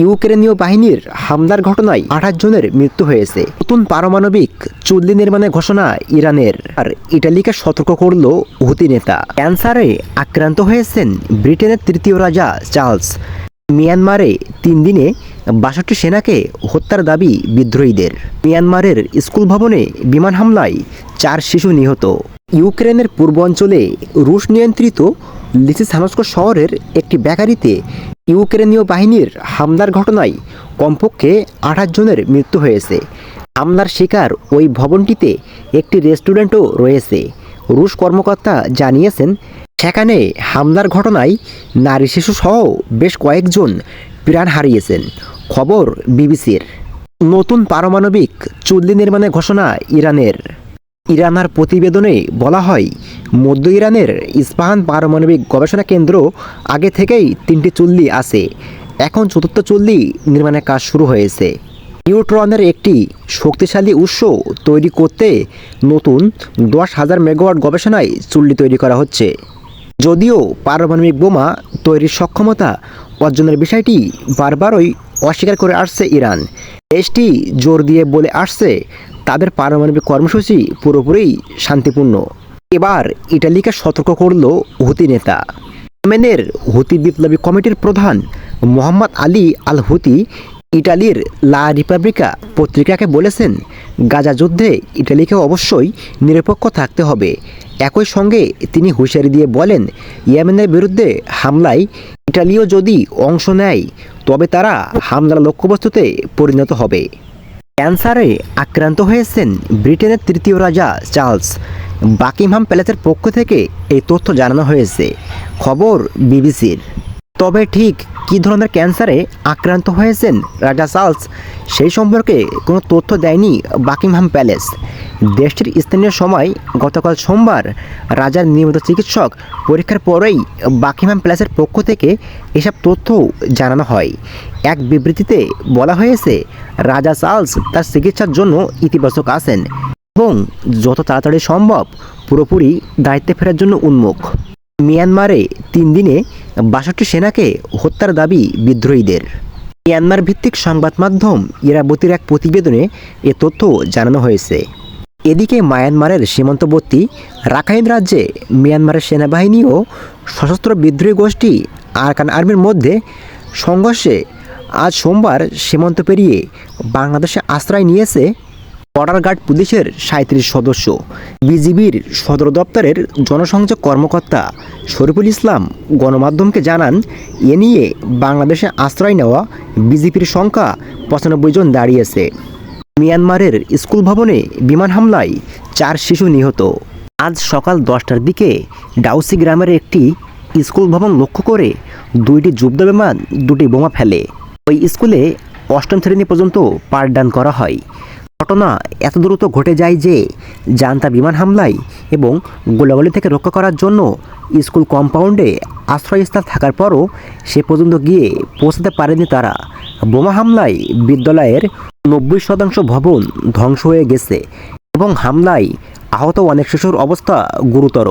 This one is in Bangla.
ইউক্রেনীয় বাহিনীর হামলার ঘটনায় আঠাশ জনের মৃত্যু হয়েছে। নতুন পারমাণবিক চুল্লি নির্মাণের ঘোষণা ইরানের। আর ইটালিকে সতর্ক করল হুতি নেতা। ক্যান্সারে আক্রান্ত হয়েছেন ব্রিটেনের তৃতীয় রাজা চার্লস। মিয়ানমারে তিন দিনে বাষট্টি সেনাকে হত্যার দাবি বিদ্রোহীদের। মিয়ানমারের স্কুল ভবনে বিমান হামলায় চার শিশু নিহত। ইউক্রেনের পূর্বাঞ্চলে রুশ নিয়ন্ত্রিত লিসিসানস্ক শহরের একটি বেকারিতে ইউক্রেনীয় বাহিনীর হামলার ঘটনায় কমপক্ষে আঠাশ জনের মৃত্যু হয়েছে। হামলার শিকার ওই ভবনটিতে একটি রেস্টুরেন্টও রয়েছে, রুশ কর্মকর্তা জানিয়েছেন। সেখানে হামলার ঘটনায় নারী শিশু সহ বেশ কয়েকজন প্রাণ হারিয়েছেন, খবর বিবিসির। নতুন পারমাণবিক চুল্লি নির্মাণের ঘোষণা ইরানের। ইরানার প্রতিবেদনে বলা হয় মধ্য ইরানের ইস্পাহান পারমাণবিক গবেষণা কেন্দ্র আগে থেকেই তিনটি চুল্লি আছে। এখন চতুর্থ চুল্লি নির্মাণের কাজ শুরু হয়েছে। নিউট্রনের একটি শক্তিশালী উৎস তৈরি করতে নতুন দশ হাজার মেগাওয়াট গবেষণায় চুল্লি তৈরি করা হচ্ছে। যদিও পারমাণবিক বোমা তৈরির সক্ষমতা অর্জনের বিষয়টি বারবারই অস্বীকার করে আসছে ইরান। দেশটি জোর দিয়ে বলে আসছে, তাদের পারমাণবিক কর্মসূচি পুরোপুরি শান্তিপূর্ণ। এবার ইটালিকে সতর্ক করল হুতি নেতা। ইয়েমেনের হুতি বিপ্লবী কমিটির প্রধান মোহাম্মদ আলী আল হুতি ইটালির লা রিপাবলিকা পত্রিকাকে বলেছেন, গাজা যুদ্ধে ইটালিকে অবশ্যই নিরপেক্ষ থাকতে হবে। একই সঙ্গে তিনি হুঁশিয়ারি দিয়ে বলেন, ইয়েমেনের বিরুদ্ধে হামলায় ইটালিও যদি অংশ নেয়, তবে তারা হামলার লক্ষ্যবস্তুতে পরিণত হবে। ক্যান্সারে আক্রান্ত হয়েছেন ব্রিটেনের তৃতীয় রাজা চার্লস বাকিমহাম প্যালেসের পক্ষ থেকে এই তথ্য জানানো হয়েছে। খবর বিবিসির। তবে ঠিক কি ধরনের ক্যান্সারে আক্রান্ত হয়েছেন রাজা চার্লস সেই সম্পর্কে কোনো তথ্য দেয়নি বাকিমহাম প্যালেস। দেশটির স্থানীয় সময় গতকাল সোমবার রাজার নিয়মিত চিকিৎসক পরীক্ষার পরেই বাকিংহাম প্যালেসের পক্ষ থেকে এসব তথ্য জানানো হয়। এক বিবৃতিতে বলা হয়েছে, রাজা চার্লস তার চিকিৎসার জন্য ইতিবাচক আছেন এবং যত তাড়াতাড়ি সম্ভব পুরোপুরি দায়িত্বে ফেরার জন্য উন্মুখ। মিয়ানমারে তিন দিনে বাষট্টি সেনাকে হত্যার দাবি বিদ্রোহীদের। মিয়ানমার ভিত্তিক সংবাদ মাধ্যম ইরাবতীর এক প্রতিবেদনে এ তথ্য জানানো হয়েছে। এদিকে মায়ানমারের সীমান্তবর্তী রাখাইন রাজ্যে মিয়ানমারের সেনাবাহিনী ও সশস্ত্র বিদ্রোহী গোষ্ঠী আরকান আর্মির মধ্যে সংঘর্ষে আজ সোমবার সীমান্ত পেরিয়ে বাংলাদেশে আশ্রয় নিয়েছে বর্ডার গার্ড পুলিশের সাঁত্রিশ সদস্য। বিজিবির সদর দপ্তরের জনসংযোগ কর্মকর্তা শরীফুল ইসলাম গণমাধ্যমকে জানান, এ নিয়ে বাংলাদেশে আশ্রয় নেওয়া বিজেপির সংখ্যা পঁচানব্বই জন দাঁড়িয়েছে। মিয়ানমারের স্কুল ভবনে বিমান হামলায় চার শিশু নিহত। আজ সকাল দশটার দিকে ডাউসি গ্রামের একটি স্কুল ভবন লক্ষ্য করে দুইটি যুদ্ধ বিমান দুটি বোমা ফেলে। ওই স্কুলে অষ্টম শ্রেণি পর্যন্ত পাঠদান করা হয়। ঘটনা এত দ্রুত ঘটে যায় যে জান্তা বিমান হামলায় এবং গোলাগুলি থেকে রক্ষা করার জন্য স্কুল কম্পাউন্ডে আশ্রয়স্থল থাকার পরও সে পর্যন্ত গিয়ে পৌঁছাতে পারেনি তারা। বোমা হামলায় বিদ্যালয়ের নব্বই শতাংশ ভবন ধ্বংস হয়ে গেছে এবং হামলায় আহত অনেক শিশুর অবস্থা গুরুতর।